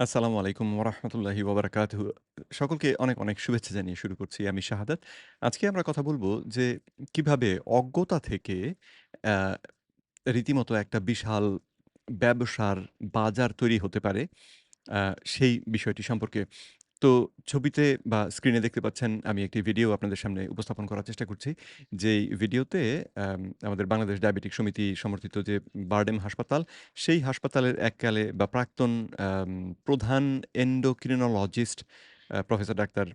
আসসালামু আলাইকুম ওরহমতুল্লাহি ওবরাকাতুহু। সকলকে অনেক, অনেক শুভেচ্ছা জানিয়ে শুরু করছি। আমি শাহাদাত। আজকে আমরা কথা বলব যে কীভাবে অজ্ঞতা থেকে রীতিমতো একটা বিশাল ব্যবসার বাজার তৈরি হতে পারে, সেই বিষয়টি সম্পর্কে। তো ছবিতে বা স্ক্রিনে দেখতে পাচ্ছেন আমি একটি ভিডিও আপনাদের সামনে উপস্থাপন করার চেষ্টা করছি। যেই ভিডিওতে আম আমাদের বাংলাদেশ ডায়াবেটিক সমিতি সমর্থিত যে বারডেম হাসপাতাল, সেই হাসপাতালের এককালে বা প্রাক্তন প্রধান endocrinologist professor doctor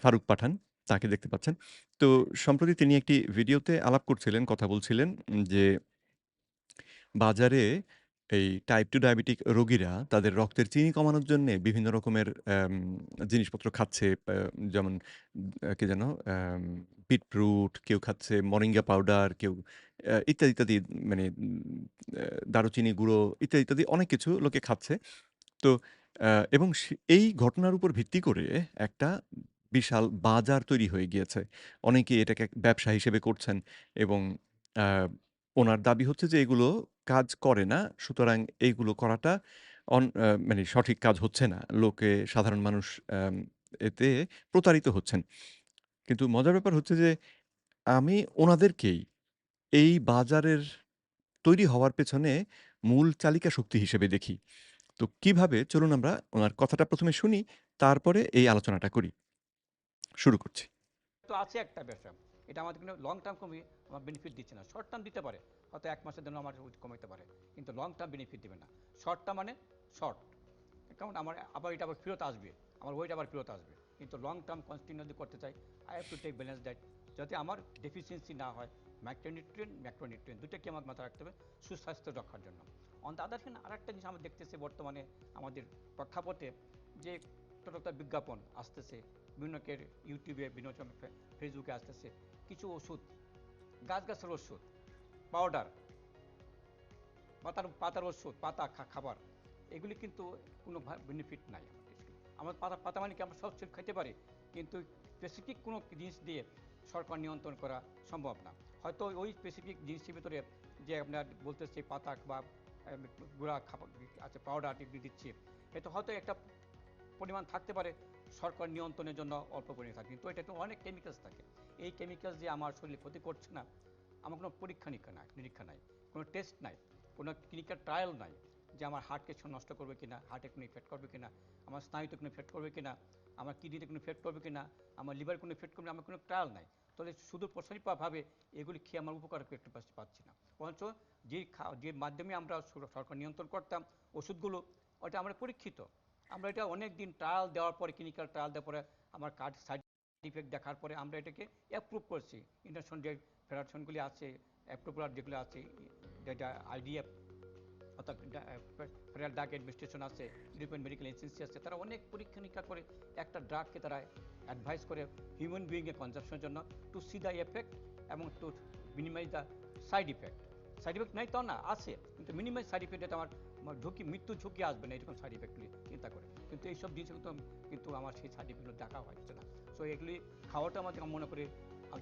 Faruk Pathan, তাকে দেখতে পাচ্ছেন। তো সম্প্রতি তিনি একটি ভিডিওতে আলাপ করছিলেন, কথা বলছিলেন যে বাজারে এই টাইপ 2 ডায়াবেটিক রোগীরা তাদের রক্তের চিনি কমানোর জন্যে বিভিন্ন রকমের জিনিসপত্র খাচ্ছে। যেমন আ কি যেন? বিটরুট, কেউ খাচ্ছে মরিঙ্গা পাউডার, কেউ ইত্যাদি, ইত্যাদি মানে দারুচিনি গুঁড়ো ইত্যাদি, ইত্যাদি অনেক কিছু লোকে খাচ্ছে। তো এবং সে এই ঘটনার উপর ভিত্তি করে একটা বিশাল বাজার তৈরি হয়ে গিয়েছে। অনেকে এটাকে এক ব্যবসা হিসেবে করছেন এবং আ উনার দাবি হচ্ছে যে এগুলো কাজ করে না। সুতরাং এইগুলো করাটা অন মানে সঠিক কাজ হচ্ছে না। লোকে সাধারণ মানুষ এতে প্রতারিত হচ্ছেন। কিন্তু মজার ব্যাপার হচ্ছে যে আমি ওনাদেরকেই এই বাজারের তৈরি হওয়ার পেছনে মূল চালিকা শক্তি হিসেবে দেখি। তো কীভাবে চলুন আমরা ওনার কথাটা ১ম এ শুনি, তারপরে এই আলোচনাটা করি। শুরু করছি। তো আছে একটা ব্যবসা। এটা আমাদের কিন্তু লং টার্ম কমিয়ে আমার বেনিফিট দিচ্ছে না। শর্ট টার্ম দিতে পারে। হয়তো এক মাসের জন্য আমার কমাইতে পারে। কিন্তু লং টার্ম বেনিফিট দিবে না। শর্ট টার্ম মানে শর্ট। কারণ আমার আবার এটা আবার ফেরত আসবে। আমার ওয়েট আবার ফেরত আসবে। কিন্তু লং টার্ম কন্টিনিউ যদি করতে চাই, I have to take balance diet. যাতে আমার ডেফিসিয়েন্সি না হয়। ম্যাক্রোনিউট্রিয়েন্ট ২ টাকে আমাকে মাথায় রাখতে হবে সুস্বাস্থ্য রক্ষার জন্য। অন আদার হ্যান্ড আরেকটা জিনিস আমরা দেখতেছি বর্তমানে আমাদের প্রেক্ষাপটে যে একটা বিজ্ঞাপন আসতেছে। বিভিন্ন ইউটিউবে, বিভিন্ন ফেসবুকে আসতেছে। কিছু ওষুধ, গাছ-গাছালির ওষুধ, পাউডার, পাতার পাতার ওষুধ, পাতা খাবার। এগুলি কিন্তু কোনো বেনিফিট নাই। আমার পাতা পাতা মানে কি আমরা সব খাইতে পারি। কিন্তু স্পেসিফিক কোনো জিনিস দিয়ে সরকার নিয়ন্ত্রণ করা সম্ভব না। হয়তো ওই স্পেসিফিক জিনিসের ভিতরে যে আপনার বলতেছে পাতা বা গুঁড়া খাবার আছে পাউডার দিচ্ছি। এটা হয়তো একটা পরিমাণ থাকতে পারে সরকার নিয়ন্ত্রণের জন্য অল্প পরিমাণে থাকে। কিন্তু এটাতে অনেক কেমিক্যালস থাকে। এই কেমিক্যালস যে আমার শরীরে ক্ষতি করছে না, আমার কোনো পরীক্ষা-নিরীক্ষা নাই নিরীক্ষা নাই। কোনো টেস্ট নাই। কোনো ক্লিনিক্যাল ট্রায়াল নাই। যে আমার হার্টকে স নষ্ট করবে কিনা, হার্টে কোনো ইফেক্ট করবে কিনা, আমার স্নায়ুতে কোনো ইফেক্ট করবে কিনা, আমার কিডনিতে কোনো ইফেক্ট করবে কিনা, আমার লিভারে কোনো ইফেক্ট করবে আমার কোনো ট্রায়াল নাই। তাহলে শুধু প্রসারিতভাবে এগুলি খেয়ে আমার উপকার করতে পারছি না। বরঞ্চ যে যে মাধ্যমে আমরা সরকার নিয়ন্ত্রণ করতাম ওষুধগুলো, ওটা আমরা পরীক্ষিত। আমরা এটা অনেক দিন ট্রায়াল দেওয়ার পরে ক্লিনিক্যাল ট্রায়াল দেওয়ার পরে আমার কার্ড সাইড ইফেক্ট দেখার পরে আমরা এটাকে অ্যাপ্রুভ করছি। ইন্টারন্যাশনাল যে ফেডারেশনগুলি আছে, অ্যাপ্রুভার যেগুলো আছে, যেটা আইডিএফ অর্থাৎ ফেডারেল ড্রাগ অ্যাডমিনিস্ট্রেশন আছে, ইউরোপিয়ান মেডিকেল এজেন্সি আছে, তারা অনেক পরীক্ষা-নিরীক্ষা করে একটা ড্রাগকে তারা অ্যাডভাইস করে হিউম্যান বিইং এর কনজাম্পশনের জন্য টু সি দ্য এফেক্ট এবং to minimise the side effect. Side effect নাই তাও না, আছে। কিন্তু মিনিমাইজ সাইড ইফেক্ট আমার ঝুঁকি মৃত্যু ঝুঁকি আসবে না এরকম সাইড ইফেক্টগুলি চিন্তা করে। কিন্তু এইসব জিনিস কিন্তু আমার সেই সাইড ইফেক্টগুলো দেখা হচ্ছে না। সো এগুলি খাওয়াটা আমাদের মনে করি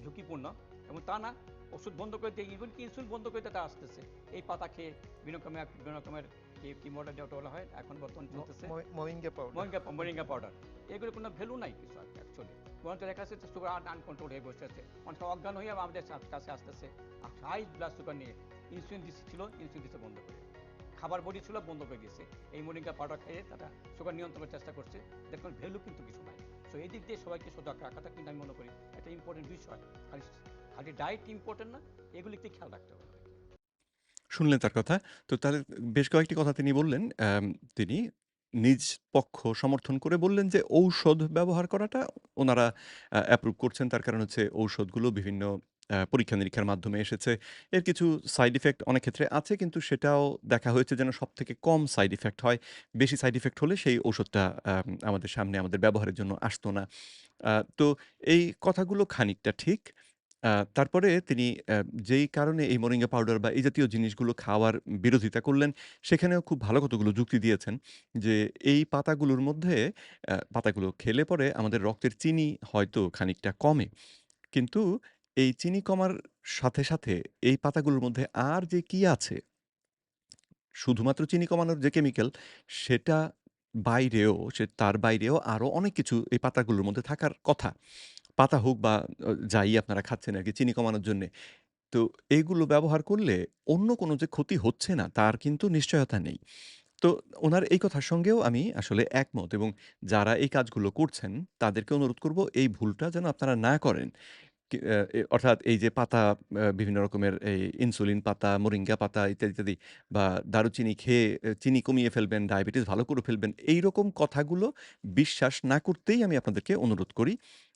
ঝুঁকিপূর্ণ এবং তা না ওষুধ বন্ধ করে দিয়ে ইভেন কি ইনসুলিন বন্ধ করে দিতে আসতেছে। এই পাতা খেয়ে বিভিন্ন রকমের বিভিন্ন রকমের কি কি যেটা বলা হয় এখন বর্তমান চলতেছে moringa powder. Moringa moringa powder. এগুলোর কোনো ভ্যালু নাই কিছু অ্যাকচুয়ালি। বরঞ্চ দেখা যাচ্ছে সুগার আন আনকন্ট্রোল হয়ে বসে আছে। অনেক অজ্ঞান হয়ে আমাদের কাছে আসতেছে। হাই ব্লাড সুগার নিয়ে ইনসুলিন দিচ্ছিল, ইনসুলিন দিতে বন্ধ করে। খাবার বডি ছিল বন্ধ করে দিয়েছে। এই মোরিঙ্গা পাউডার খেয়ে তারা সুগার নিয়ন্ত্রণের চেষ্টা করছে। দেখুন ভ্যালু কিন্তু কিছু নাই। সো এই দিক দিয়ে সবাইকে সজাগ রাখাটা কিন্তু আমি মনে করি একটা ইম্পর্টেন্ট বিষয়। খালি খালি ডায়েট ইম্পর্টেন্ট না, এগুলিকে খেয়াল রাখতে হবে। শুনলেন তার কথা। তো তার বেশ কয়েকটি কথা তিনি বললেন। তিনি নিজ পক্ষ সমর্থন করে বললেন যে ঔষধ ব্যবহার করাটা ওনারা অ্যাপ্রুভ করছেন। তার কারণ হচ্ছে ঔষধগুলো বিভিন্ন আ পরীক্ষা-নিরীক্ষার মাধ্যমে এসেছে। এর কিছু সাইড ইফেক্ট অনেক ক্ষেত্রে আছে কিন্তু সেটাও দেখা হয়েছে যেন সবথেকে কম সাইড ইফেক্ট হয়। বেশি সাইড ইফেক্ট হলে সেই ঔষধটা আম আমাদের সামনে আমাদের ব্যবহারের জন্য আসতো না। তো এই কথাগুলো খানিকটা ঠিক। তারপরে তিনি যেই কারণে এই মরিঙ্গা পাউডার বা এই জাতীয় জিনিসগুলো খাওয়ার বিরোধিতা করলেন, সেখানেও খুব ভালো কতগুলো যুক্তি দিয়েছেন। যে এই পাতাগুলোর মধ্যে পাতাগুলো খেলে পরে আমাদের রক্তের চিনি হয়তো খানিকটা কমে। কিন্তু এই চিনি কমার সাথে, সাথে এই পাতাগুলোর মধ্যে আর যে কি আছে শুধুমাত্র চিনি কমানোর যে কেমিক্যাল, সেটা বাইরেও সে তার বাইরেও আরও অনেক কিছু এই পাতাগুলোর মধ্যে থাকার কথা। পাতা হোক বা যাই আপনারা খাচ্ছেন আরকি চিনি কমানোর জন্যে। তো এগুলো ব্যবহার করলে অন্য কোনো যে ক্ষতি হচ্ছে না তার কিন্তু নিশ্চয়তা নেই। তো উনার এই কথার সঙ্গেও আমি আসলে একমত এবং যারা এই কাজগুলো করছেন তাদেরকে অনুরোধ করব এই ভুলটা যেন আপনারা না করেন। অর্থাৎ এই যে পাতা বিভিন্ন রকমের এই ইনসুলিন পাতা, মোরিঙ্গা পাতা ইত্যাদি, ইত্যাদি বা দারুচিনি খেয়ে চিনি কমিয়ে ফেলবেন, ডায়াবেটিস ভালো করে ফেলবেন। এইরকম কথাগুলো বিশ্বাস না করতেই আমি আপনাদেরকে অনুরোধ করি।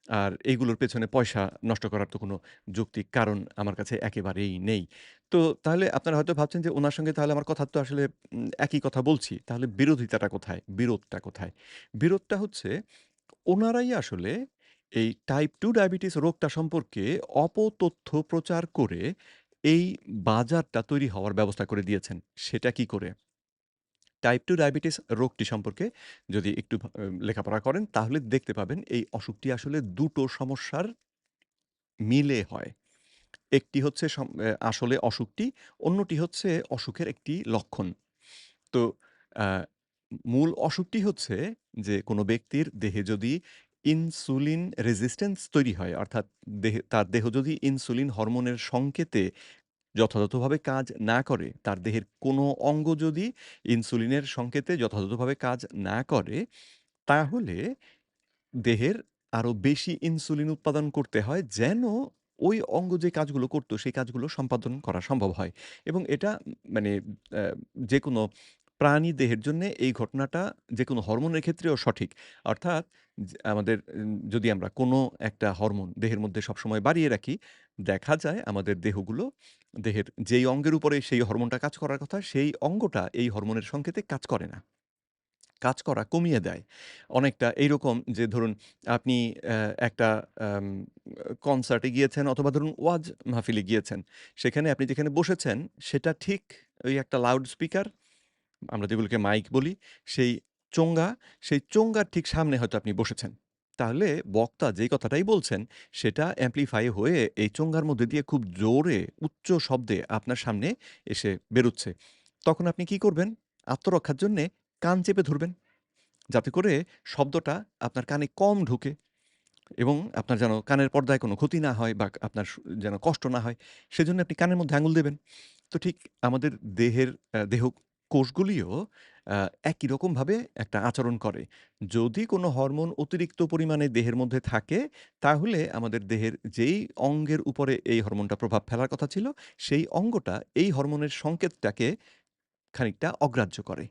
আর এইগুলোর পেছনে পয়সা নষ্ট করার তো কোনো যৌক্তিক কারণ আমার কাছে একেবারেই নেই। তো তাহলে আপনারা হয়তো ভাবছেন যে উনার সঙ্গে তাহলে আমার কথা তো আসলে একই কথা বলছি। তাহলে বিরোধিতাটা কোথায়? বিরোধটা কোথায়? বিরোধটা হচ্ছে ওনারাই আসলে এই টাইপ 2 ডায়াবেটিস রোগটা সম্পর্কে অপতথ্য প্রচার করে এই বাজারটা তৈরি হওয়ার ব্যবস্থা করে দিয়েছেন। সেটা কি করে? টাইপ 2 ডায়াবেটিস রোগটি সম্পর্কে যদি একটু লেখাপড়া করেন তাহলে দেখতে পাবেন এই অসুখটি আসলে ২ টো সমস্যার মিলে হয়। একটি হচ্ছে আসলে অসুখটি, অন্যটি হচ্ছে অসুখের একটি লক্ষণ। তো মূল অসুখটি হচ্ছে যে কোনো ব্যক্তির দেহে যদি ইনসুলিন রেজিস্ট্যান্স তৈরি হয় অর্থাৎ দেহে তার দেহ যদি ইনসুলিন হরমোনের সংকেতে যথাযথভাবে কাজ না করে, তার দেহের কোনো অঙ্গ যদি ইনসুলিনের সংকেতে যথাযথভাবে কাজ না করে, তাহলে দেহের আরও বেশি ইনসুলিন উৎপাদন করতে হয় যেন ওই অঙ্গ যে কাজগুলো করতো সেই কাজগুলো সম্পাদন করা সম্ভব হয়। এবং এটা মানে যে যেকোনো প্রাণী দেহের জন্যে এই ঘটনাটা যে কোনো হরমোনের ক্ষেত্রেও সঠিক। অর্থাৎ আমাদের যদি আমরা কোনো একটা হরমোন দেহের মধ্যে সবসময় বাড়িয়ে রাখি, দেখা যায় আমাদের দেহগুলো দেহের যেই অঙ্গের উপরে সেই হরমোনটা কাজ করার কথা সেই অঙ্গটা এই হরমোনের সংকেতে কাজ করে না। কাজ করা কমিয়ে দেয়। অনেকটা এইরকম যে ধরুন আপনি একটা কনসার্টে গিয়েছেন অথবা ধরুন ওয়াজ মাহফিলে গিয়েছেন। সেখানে আপনি যেখানে বসেছেন সেটা ঠিক ওই একটা লাউড স্পিকার আমরা যেগুলোকে মাইক বলি, সেই চোঙ্গা, সেই চোঙ্গার ঠিক সামনে হয়তো আপনি বসেছেন। তাহলে বক্তা যেই কথাটাই বলছেন সেটা এমপ্লিফাই হয়ে এই চোঙ্গার মধ্যে দিয়ে খুব জোরে উচ্চ শব্দে আপনার সামনে এসে বেরোচ্ছে। তখন আপনি কি করবেন? আত্মরক্ষার জন্যে কান চেপে ধরবেন। যাতে করে শব্দটা আপনার কানে কম ঢুকে এবং আপনার যেন কানের পর্দায় কোনো ক্ষতি না হয় বা আপনার যেন কষ্ট না হয়, সেজন্য আপনি কানের মধ্যে আঙুল দেবেন। তো ঠিক আমাদের দেহের দেহ কোষগুলিও একই রকমভাবে একটা আচরণ করে। যদি কোনো হরমোন অতিরিক্ত পরিমাণে দেহের মধ্যে থাকে, তাহলে আমাদের দেহের যেই অঙ্গের উপরে এই হরমোনটা প্রভাব ফেলার কথা ছিল, সেই অঙ্গটা এই হরমোনের সংকেতটাকে খানিকটা অগ্রাহ্য করে।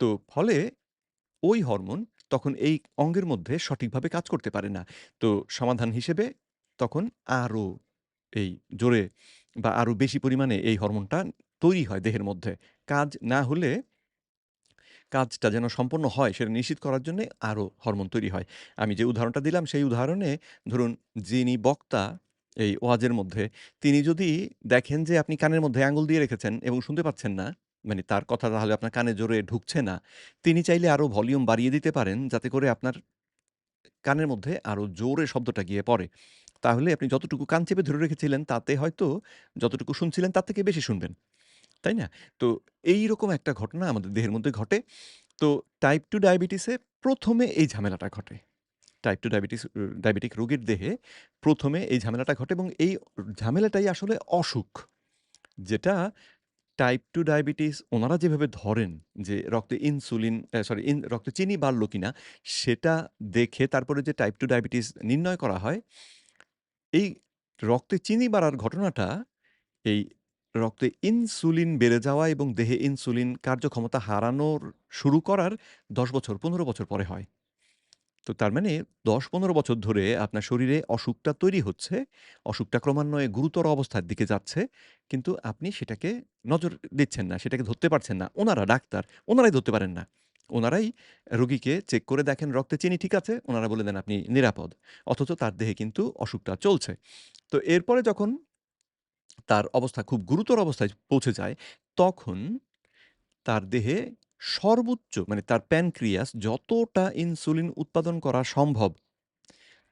তো ফলে ওই হরমোন তখন এই অঙ্গের মধ্যে সঠিকভাবে কাজ করতে পারে না। তো সমাধান হিসেবে তখন আরও এই জোরে বা আরও বেশি পরিমাণে এই হরমোনটা তৈরি হয় দেহের মধ্যে। কাজ না হলে কাজটা যেন সম্পন্ন হয় সেটা নিশ্চিত করার জন্যে আরও হরমোন তৈরি হয়। আমি যে উদাহরণটা দিলাম সেই উদাহরণে ধরুন যিনি বক্তা এই ওয়াজের মধ্যে তিনি যদি দেখেন যে আপনি কানের মধ্যে আঙুল দিয়ে রেখেছেন এবং শুনতে পাচ্ছেন না, মানে তার কথা তাহলে আপনার কানে জোরে ঢুকছে না। তিনি চাইলে আরও ভলিউম বাড়িয়ে দিতে পারেন যাতে করে আপনার কানের মধ্যে আরও জোরে শব্দটা গিয়ে পড়ে। তাহলে আপনি যতটুকু কান চেপে ধরে রেখেছিলেন তাতে হয়তো যতটুকু শুনছিলেন তার থেকে বেশি শুনবেন। তাই না? তো এইরকম একটা ঘটনা আমাদের দেহের মধ্যে ঘটে। তো টাইপ 2 ডায়াবেটিসে ১ম এ এই ঝামেলাটা ঘটে। টাইপ 2 ডায়াবেটিস ডায়াবেটিক রোগীর দেহে ১ম এ এই ঝামেলাটা ঘটে এবং এই ঝামেলাটাই আসলে অসুখ। যেটা টাইপ 2 ডায়াবেটিস ওনারা যেভাবে ধরেন যে রক্তে ইনসুলিন সরি ইন রক্তে চিনি বাড়লো কিনা সেটা দেখে তারপরে যে টাইপ 2 ডায়াবেটিস নির্ণয় করা হয়, এই রক্তে চিনি বাড়ার ঘটনাটা এই রক্তে ইনসুলিন বেড়ে যাওয়া এবং দেহে ইনসুলিন কার্যক্ষমতা হারানোর শুরু করার ১০ বছর ১৫ বছর পরে হয়। তো তার মানে দশ পনেরো বছর ধরে আপনার শরীরে অসুখটা তৈরি হচ্ছে। অসুখটা ক্রমান্বয়ে গুরুতর অবস্থার দিকে যাচ্ছে। কিন্তু আপনি সেটাকে নজর দিচ্ছেন না, সেটাকে ধরতে পারছেন না। ওনারা ডাক্তার, ওনারাই ধরতে পারেন না। ওনারাই রোগীকে চেক করে দেখেন রক্তে চিনি ঠিক আছে, ওনারা বলে দেন আপনি নিরাপদ। অথচ তার দেহে কিন্তু অসুখটা চলছে। তো এরপরে যখন তার অবস্থা খুব গুরুতর অবস্থায় পৌঁছে যায়, তখন তার দেহে সর্বোচ্চ মানে তার প্যানক্রিয়াস যতটা ইনসুলিন উৎপাদন করা সম্ভব,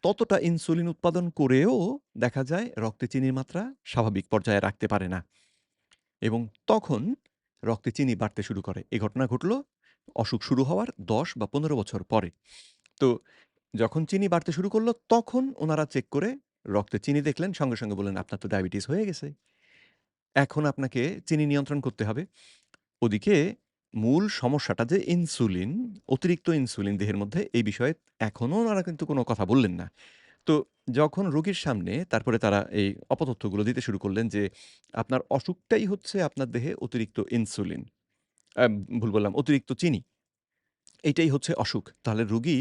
ততটা ইনসুলিন উৎপাদন করেও দেখা যায় রক্তে চিনির মাত্রা স্বাভাবিক পর্যায়ে রাখতে পারে না। এবং তখন রক্তে চিনি বাড়তে শুরু করে। এ ঘটনা ঘটল অসুখ শুরু হওয়ার ১০ বা ১৫ বছর পরে। তো যখন চিনি বাড়তে শুরু করল তখন ওনারা চেক করে রক্তে চিনি দেখলেন, সঙ্গে, সঙ্গে বললেন, "আপনার তো ডায়াবেটিস হয়ে গেছে। এখন আপনাকে চিনি নিয়ন্ত্রণ করতে হবে।" ওদিকে মূল সমস্যাটা যে ইনসুলিন, অতিরিক্ত ইনসুলিন দেহের মধ্যে, এই বিষয়ে এখনও ওনারা কিন্তু কোনো কথা বললেন না। তো যখন রোগীর সামনে তারপরে তারা এই অপতথ্যগুলো দিতে শুরু করলেন যে, "আপনার অসুখটাই হচ্ছে আপনার দেহে অতিরিক্ত ইনসুলিন। ভুল বললাম, অতিরিক্ত চিনি। এইটাই হচ্ছে অসুখ।" তাহলে রোগী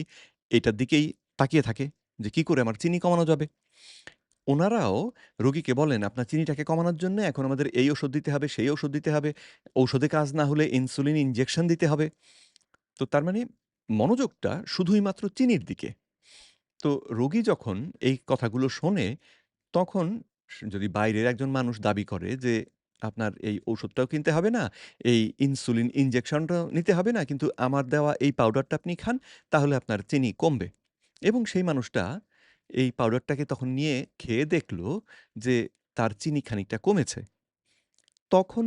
এটার দিকেই তাকিয়ে থাকে যে, "কি করে আমার চিনি কমানো যাবে?" ওনারাও রোগীকে বলেন, "আপনার চিনিটাকে কমানোর জন্য এখন আমাদের এই ওষুধ দিতে হবে, সেই ওষুধ দিতে হবে। ঔষধে কাজ না হলে ইনসুলিন ইনজেকশন দিতে হবে।" তো তার মানে মনোযোগটা শুধুই মাত্র চিনির দিকে। তো রোগী যখন এই কথাগুলো শোনে, তখন যদি বাইরের একজন মানুষ দাবি করে যে, "আপনার এই ঔষধটাও কিনতে হবে না, এই ইনসুলিন ইনজেকশনটাও নিতে হবে না, কিন্তু আমার দেওয়া এই পাউডারটা আপনি খান, তাহলে আপনার চিনি কমবে।" এবং সেই মানুষটা এই পাউডারটাকে তখন নিয়ে খেয়ে দেখল যে, তার চিনি খানিকটা কমেছে। তখন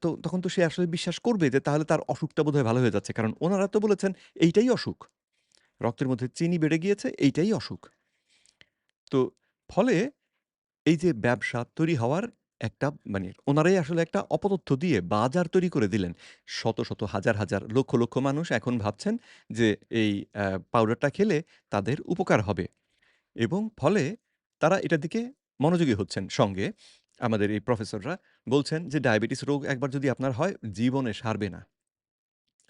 তো তখন তো সে আসলে বিশ্বাস করবে যে, তাহলে তার অসুখটা বোধহয় ভালো হয়ে যাচ্ছে। কারণ ওনারা তো বলেছেন, এইটাই অসুখ। রক্তের মধ্যে চিনি বেড়ে গিয়েছে, এইটাই অসুখ। তো ফলে এই যে ব্যবসা তৈরি হওয়ার একটা মানে উনারাই আসলে একটা অপতথ্য দিয়ে বাজার তৈরি করে দিলেন। শত, শত হাজার, হাজার, লক্ষ, লক্ষ মানুষ এখন ভাবছেন যে, এই পাউডারটা খেলে তাদের উপকার হবে এবং ফলে তারা এটার দিকে মনোযোগী হচ্ছেন। সঙ্গে আমাদের এই প্রফেসররা বলছেন যে, "ডায়াবেটিস রোগ একবার যদি আপনার হয়, জীবনে সারবে না।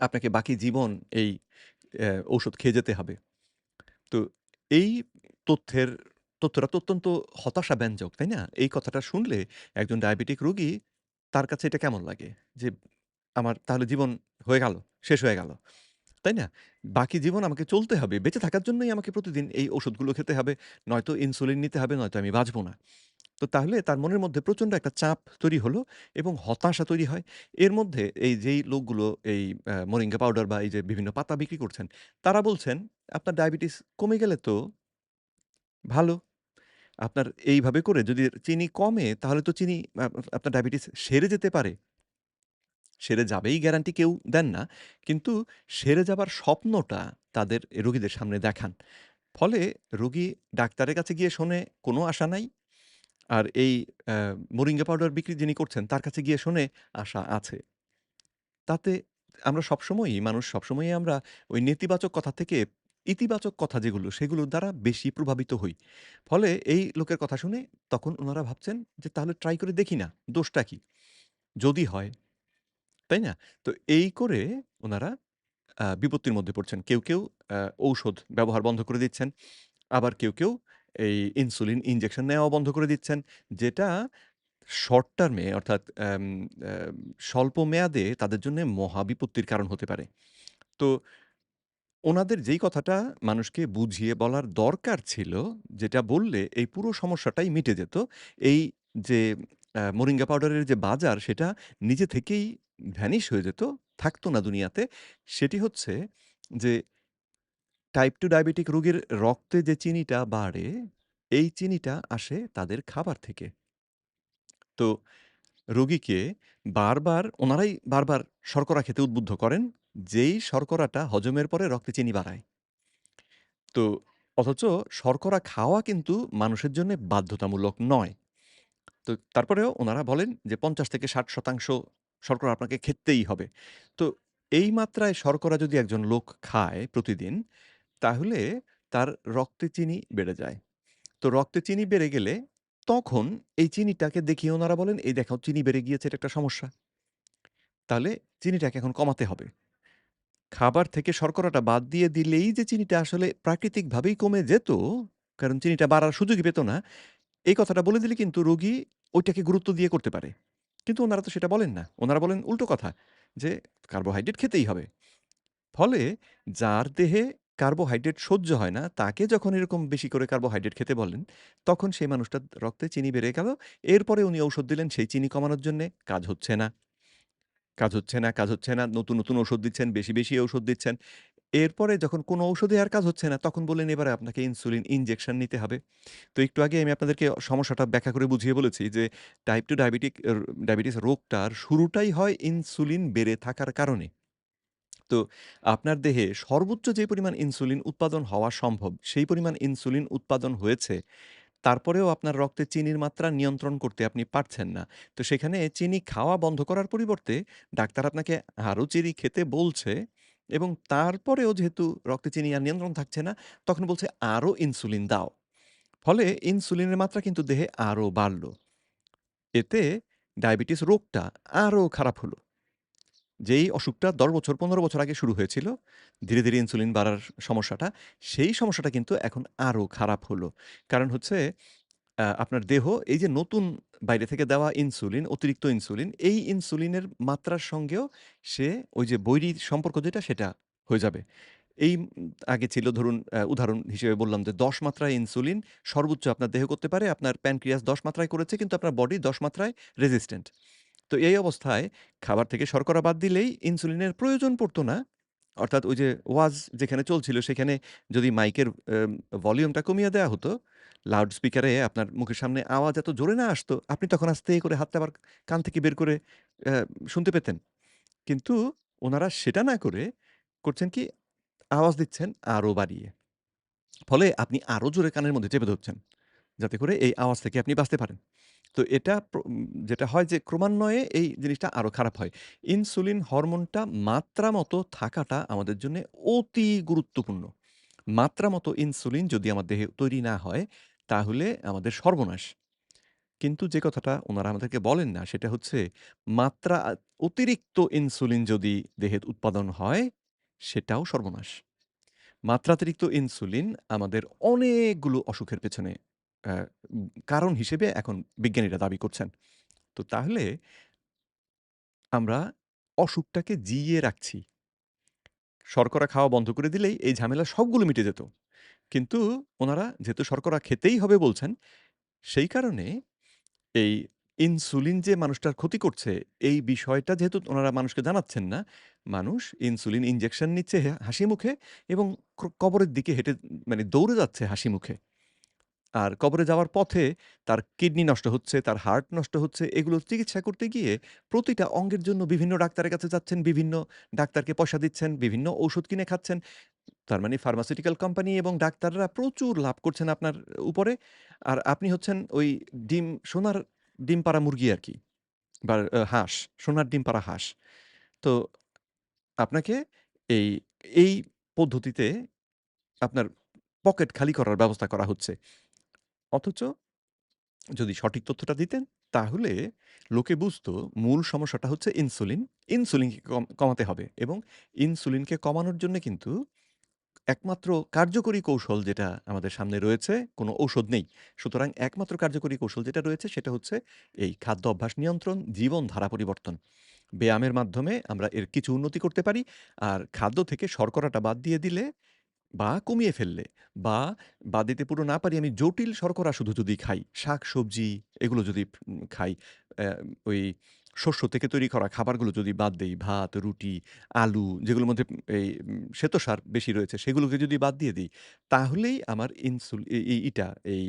আপনাকে বাকি জীবন এই ঔষধ খেয়ে যেতে হবে।" তো এই তথ্যের তথ্যটা তো অত্যন্ত হতাশাব্যঞ্জক, তাই না? এই কথাটা শুনলে একজন ডায়াবেটিক রোগী, তার কাছে এটা কেমন লাগে? যে, "আমার তাহলে জীবন হয়ে গেল, শেষ হয়ে গেল।" তাই না? বাকি জীবন আমাকে চলতে হবে। বেঁচে থাকার জন্যই আমাকে প্রতিদিন এই ওষুধগুলো খেতে হবে। নয়তো ইনসুলিন নিতে হবে, নয়তো আমি বাঁচব না। তো তাহলে তার মনের মধ্যে প্রচণ্ড একটা চাপ তৈরি হলো এবং হতাশা তৈরি হয়। এর মধ্যে এই যেই লোকগুলো এই অ্যা মোরিঙ্গা পাউডার বা এই যে বিভিন্ন পাতা বিক্রি করছেন, তারা বলছেন, "আপনার ডায়াবেটিস কমে গেলে তো ভালো। আপনার এইভাবে করে যদি চিনি কমে, তাহলে তো চিনি আপনার ডায়াবেটিস সেরে যেতে পারে।" সেরে যাবেই গ্যারান্টি কেউ দেন না। কিন্তু সেরে যাবার স্বপ্নটা তাদের রোগীদের সামনে দেখান। ফলে রোগী ডাক্তারের কাছে গিয়ে শোনে কোনো আশা নাই। আর এই মোরিঙ্গা পাউডার বিক্রি যিনি করছেন তার কাছে গিয়ে শোনে আশা আছে। তাতে আমরা সবসময়ই মানুষ সবসময়ই আমরা ওই নেতিবাচক কথা থেকে ইতিবাচক কথা যেগুলো সেগুলোর দ্বারা বেশি প্রভাবিত হই। ফলে এই লোকের কথা শুনে তখন উনারা ভাবছেন যে তাহলে ট্রাই করে দেখি না, দোষটা কি? যদি হয়, তাই না? তো এই করে উনারা আ বিপত্তির মধ্যে পড়ছেন। কেউ, কেউ ঔষধ ব্যবহার বন্ধ করে দিচ্ছেন। আবার কেউ, কেউ এই ইনসুলিন ইনজেকশন নেওয়াও বন্ধ করে দিচ্ছেন। যেটা শর্ট টার্ম অর্থাৎ স্বল্প মেয়াদে তাদের জন্যে মহা বিপত্তির কারণ হতে পারে। তো ওনাদের যেই কথাটা মানুষকে বুঝিয়ে বলার দরকার ছিল, যেটা বললে এই পুরো সমস্যাটাই মিটে যেত। এই যে আ মোরিঙ্গা পাউডারের যে বাজার সেটা নিজে থেকেই ভ্যানিশ হয়ে যেত, থাকতো না দুনিয়াতে। সেটি হচ্ছে যে টাইপ 2 ডায়াবেটিক রোগীর রক্তে যে চিনিটা বাড়ে, এই চিনিটা আসে তাদের খাবার থেকে। তো রোগীকে বারবার ওনারাই বারবার শর্করা খেতে উদ্বুদ্ধ করেন, যেই শর্করাটা হজমের পরে রক্তে চিনি বাড়ায়। তো অথচ শর্করা খাওয়া কিন্তু মানুষের জন্যে বাধ্যতামূলক নয়। তো তারপরেও উনারা বলেন যে ৫০-৬০% শর্করা আপনাকে খেতেই হবে। তো এই মাত্রায় শর্করা যদি একজন লোক খায় প্রতিদিন, তাহলে তার রক্তে চিনি বেড়ে যায়। তো রক্তে চিনি বেড়ে গেলে তখন এই চিনিটাকে দেখিয়ে ওনারা বলেন, "এই দেখো চিনি বেড়ে গিয়েছে, এটা একটা সমস্যা। তাহলে চিনিটাকে এখন কমাতে হবে।" খাবার থেকে শর্করাটা বাদ দিয়ে দিলেই যে চিনিটা আসলে প্রাকৃতিকভাবেই কমে যেত, কারণ চিনিটা বাড়ার সুযোগই পেত না, এই কথাটা বলে দিলে কিন্তু রোগী ওইটাকে গুরুত্ব দিয়ে করতে পারে। কিন্তু উনারা তো সেটা বলেন না। উনারা বলেন উল্টো কথা যে, "কার্বোহাইড্রেট খেতেই হবে।" ফলে যার দেহে কার্বোহাইড্রেট সহ্য হয় না, তাকে যখন এরকম বেশি করে কার্বোহাইড্রেট খেতে বলেন, তখন সেই মানুষটার রক্তে চিনি বেড়ে গেল। এরপরে উনি ঔষধ দিলেন সেই চিনি কমানোর জন্যে, কাজ হচ্ছে না। কাজ হচ্ছে না, কাজ হচ্ছে না। নতুন, নতুন ওষুধ দিচ্ছেন, বেশি, বেশি ঔষধ দিচ্ছেন। এরপরে যখন কোনো ঔষধে আর কাজ হচ্ছে না, তখন বললেন এবারে আপনাকে ইনসুলিন ইনজেকশন নিতে হবে। তো একটু আগে আমি আপনাদেরকে সমস্যাটা ব্যাখ্যা করে বুঝিয়ে বলেছি যে টাইপ 2 ডায়াবেটিক ডায়াবেটিস রোগটার শুরুটাই হয় ইনসুলিন বেড়ে থাকার কারণে। তো আপনার দেহে সর্বোচ্চ যে পরিমাণ ইনসুলিন উৎপাদন হওয়া সম্ভব, সেই পরিমাণ ইনসুলিন উৎপাদন হয়েছে। তারপরেও আপনার রক্তে চিনির মাত্রা নিয়ন্ত্রণ করতে আপনি পারছেন না। তো সেখানে চিনি খাওয়া বন্ধ করার পরিবর্তে ডাক্তার আপনাকে আরও চিনি খেতে বলছে এবং তারপরেও যেহেতু রক্তে চিনি আর নিয়ন্ত্রণ থাকছে না, তখন বলছে আরও ইনসুলিন দাও। ফলে ইনসুলিনের মাত্রা কিন্তু দেহে আরও বাড়ল। এতে ডায়াবেটিস রোগটা আরও খারাপ হলো। যেই অসুখটা ১০ বছর ১৫ বছর আগে শুরু হয়েছিল, ধীরে, ধীরে ইনসুলিন বাড়ার সমস্যাটা, সেই সমস্যাটা কিন্তু এখন আরও খারাপ হলো। কারণ হচ্ছে আপনার দেহ এই যে নতুন বাইরে থেকে দেওয়া ইনসুলিন, অতিরিক্ত ইনসুলিন, এই ইনসুলিনের মাত্রার সঙ্গেও সে ওই যে বৈরী সম্পর্ক যেটা সেটা হয়ে যাবে। এই আগে ছিল ধরুন উদাহরণ হিসেবে বললাম যে ১০ মাত্রায় ইনসুলিন সর্বোচ্চ আপনার দেহ করতে পারে। আপনার প্যানক্রিয়াস ১০ মাত্রায় করেছে কিন্তু আপনার বডি ১০ মাত্রায় রেজিস্ট্যান্ট। তো এই অবস্থায় খাবার থেকে শর্করা বাদ দিলেই ইনসুলিনের প্রয়োজন পড়তো না। অর্থাৎ ওই যে ওয়াজ যেখানে চলছিল সেখানে যদি মাইকের ভলিউমটা কমিয়ে দেওয়া হতো, লাউড স্পিকারে আপনার মুখের সামনে আওয়াজ এত জোরে না আসতো, আপনি তখন আস্তে করে হাতটা আবার কান থেকে বের করে শুনতে পেতেন। কিন্তু ওনারা সেটা না করে করছেন কি আওয়াজ দিচ্ছেন আরও বাড়িয়ে। ফলে আপনি আরও জোরে কানের মধ্যে চেপে ধরছেন। যাতে করে এই আওয়াজ থেকে আপনি বাঁচতে পারেন। তো এটা যেটা হয় যে ক্রমান্বয়ে এই জিনিসটা আরও খারাপ হয়। ইনসুলিন হরমোনটা মাত্রা মতো থাকাটা আমাদের জন্যে অতি গুরুত্বপূর্ণ। মাত্রা মতো ইনসুলিন যদি আমার দেহে তৈরি না হয়, তাহলে আমাদের সর্বনাশ। কিন্তু যে কথাটা উনারা আমাদেরকে বলেন না সেটা হচ্ছে মাত্রা অতিরিক্ত ইনসুলিন যদি দেহে উৎপাদন হয়, সেটাও সর্বনাশ। মাত্রাতিরিক্ত ইনসুলিন আমাদের অনেকগুলো অসুখের পেছনে কারণ হিসেবে এখন বিজ্ঞানীরা দাবি করছেন। তো তাহলে আমরা অসুখটাকে জিইয়ে রাখছি। শর্করা খাওয়া বন্ধ করে দিলেই এই ঝামেলা সবগুলো মিটে যেত। কিন্তু উনারা যেহেতু শর্করা খেতেই হবে বলছেন, সেই কারণে এই ইনসুলিন যে মানুষটার ক্ষতি করছে, এই বিষয়টা যেহেতু উনারা মানুষকে জানাচ্ছেন না, মানুষ ইনসুলিন ইনজেকশন নিচ্ছে হে হাসিমুখে এবং কবরের দিকে হেঁটে মানে দৌড়ে যাচ্ছে হাসিমুখে। আর কবরে যাওয়ার পথে তার কিডনি নষ্ট হচ্ছে, তার হার্ট নষ্ট হচ্ছে। এগুলো চিকিৎসা করতে গিয়ে প্রতিটা অঙ্গের জন্য বিভিন্ন ডাক্তারের কাছে যাচ্ছেন, বিভিন্ন ডাক্তারকে পয়সা দিচ্ছেন, বিভিন্ন ঔষধ কিনে খাচ্ছেন। তার মানে ফার্মাসিউটিক্যাল কোম্পানি এবং ডাক্তাররা প্রচুর লাভ করছেন আপনার উপরে। আর আপনি হচ্ছেন ওই ডিম সোনার ডিম পাড়া মুরগি আর কি বা হাঁস, সোনার ডিম পাড়া হাঁস। তো আপনাকে এই, এই পদ্ধতিতে আপনার পকেট খালি করার ব্যবস্থা করা হচ্ছে। অথচ যদি সঠিক তথ্যটা দিতেন, তাহলে লোকে বুঝতো মূল সমস্যাটা হচ্ছে ইনসুলিন। ইনসুলিনকে কমাতে হবে এবং ইনসুলিনকে কমানোর জন্যে কিন্তু একমাত্র কার্যকরী কৌশল যেটা আমাদের সামনে রয়েছে, কোনো ঔষধ নেই। সুতরাং একমাত্র কার্যকরী কৌশল যেটা রয়েছে সেটা হচ্ছে এই খাদ্য অভ্যাস নিয়ন্ত্রণ, জীবনধারা পরিবর্তন। ব্যায়ামের মাধ্যমে আমরা এর কিছু উন্নতি করতে পারি। আর খাদ্য থেকে শর্করাটা বাদ দিয়ে দিলে বা কমিয়ে ফেললে বা বাদ দিতে পুরো না পারি আমি জটিল শর্করা শুধু যদি খাই, শাক-সবজি এগুলো যদি খাই, ওই শস্য থেকে তৈরি করা খাবারগুলো যদি বাদ দেই, ভাত, রুটি, আলু যেগুলোর মধ্যে এই শ্বেতসার বেশি রয়েছে সেগুলোকে যদি বাদ দিয়ে দিই, তাহলেই আমার ইনসুল ইটা এই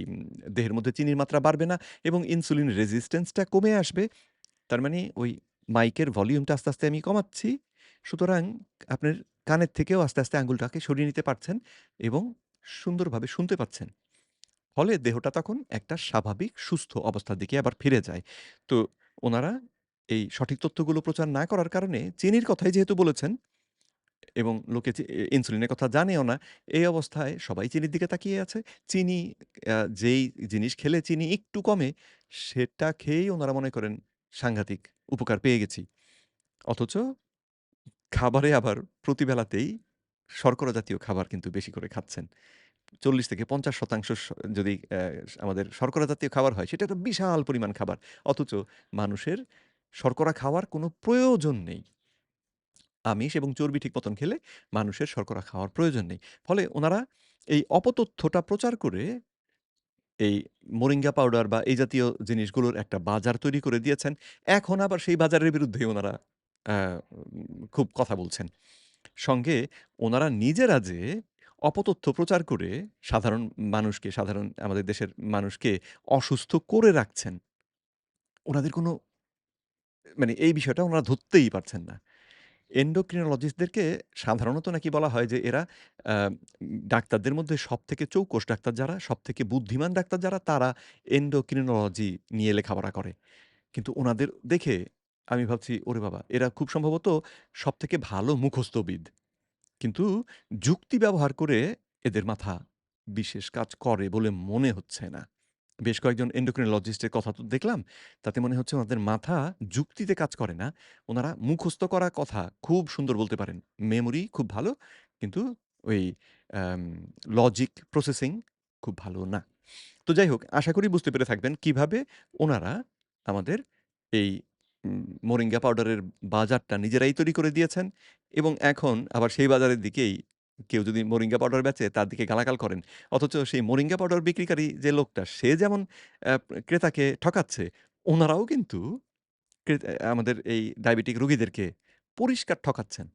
দেহের মধ্যে চিনির মাত্রা বাড়বে না এবং ইনসুলিন রেজিস্ট্যান্সটা কমে আসবে। তার মানে ওই মাইকের ভলিউমটা আস্তে, আস্তে আমি কমাচ্ছি। সুতরাং আপনার কানের থেকেও আস্তে, আস্তে আঙ্গুলটাকে সরিয়ে নিতে পারছেন এবং সুন্দরভাবে শুনতে পাচ্ছেন। ফলে দেহটা তখন একটা স্বাভাবিক সুস্থ অবস্থার দিকে আবার ফিরে যায়। তো ওনারা এই সঠিক তথ্যগুলো প্রচার না করার কারণে চিনির কথাই যেহেতু বলেছেন এবং লোকে ইনসুলিনের কথা জানেও না। এই অবস্থায় সবাই চিনির দিকে তাকিয়ে আছে। চিনি যেই জিনিস খেলে চিনি একটু কমে, সেটা খেয়েই ওনারা মনে করেন সাংঘাতিক উপকার পেয়ে গেছি। অথচ খাবারে আবার প্রতিবেলাতেই শর্করা জাতীয় খাবার কিন্তু বেশি করে খাচ্ছেন। চল্লিশ থেকে পঞ্চাশ শতাংশ যদি আমাদের শর্করা জাতীয় খাবার হয়, সেটা একটা বিশাল পরিমাণ খাবার। অথচ মানুষের শর্করা খাওয়ার কোনো প্রয়োজন নেই। আমিষ এবং চর্বি ঠিক মতন খেলে মানুষের শর্করা খাওয়ার প্রয়োজন নেই। ফলে ওনারা এই অপতথ্যটা প্রচার করে এই মোরিঙ্গা পাউডার বা এই জাতীয় জিনিসগুলোর একটা বাজার তৈরি করে দিয়েছেন। এখন আবার সেই বাজারের বিরুদ্ধেই উনারা খুব কথা বলছেন। সঙ্গে উনারা নিজেরা যে অপতথ্য প্রচার করে সাধারণ মানুষকে, সাধারণ আমাদের দেশের মানুষকে অসুস্থ করে রাখছেন। উনাদের কোনো মানে এই বিষয়টা উনারা ধরতেই পারছেন না। এন্ডোক্রিনোলজিস্টদেরকে সাধারণত নাকি বলা হয় যে এরা ডাক্তারদের মধ্যে সবথেকে চৌকস ডাক্তার যারা, সবথেকে বুদ্ধিমান ডাক্তার যারা তারা এন্ডোক্রিনোলজি নিয়ে লেখাপড়া করে। কিন্তু উনাদের দেখে আমি ভাবছি, ওরে বাবা! এরা খুব সম্ভবত সব থেকে ভালো মুখস্থবিদ। কিন্তু যুক্তি ব্যবহার করে এদের মাথা বিশেষ কাজ করে বলে মনে হচ্ছে না। বেশ কয়েকজন এর কথা তো দেখলাম। তাতে মনে হচ্ছে ওনাদের মাথা যুক্তিতে কাজ করে না। ওনারা মুখস্থ করা কথা খুব সুন্দর বলতে পারেন। মেমোরি খুব ভালো। কিন্তু ওই লজিক প্রসেসিং খুব ভালো না। তো যাই হোক আশা করি বুঝতে পেরে থাকবেন কীভাবে ওনারা আমাদের এই মোরিঙ্গা পাউডারের বাজারটা নিজেরাই তৈরি করে দিয়েছেন এবং এখন আবার সেই বাজারের দিকেই কেউ যদি মোরিঙ্গা পাউডার বেচে তার দিকে গালাগাল করেন। অথচ সেই মোরিঙ্গা পাউডার বিক্রিকারী যে লোকটা সে যেমন ক্রেতাকে ঠকাচ্ছে, ওনারাও কিন্তু আমাদের এই ডায়াবেটিক রুগীদেরকে পরিষ্কার ঠকাচ্ছেন।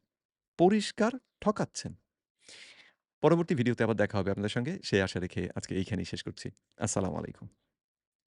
পরিষ্কার ঠকাচ্ছেন। পরবর্তী ভিডিওতে আবার দেখা হবে আপনাদের সঙ্গে। সেই আশা রেখে আজকে এইখানেই শেষ করছি। আসসালামু আলাইকুম।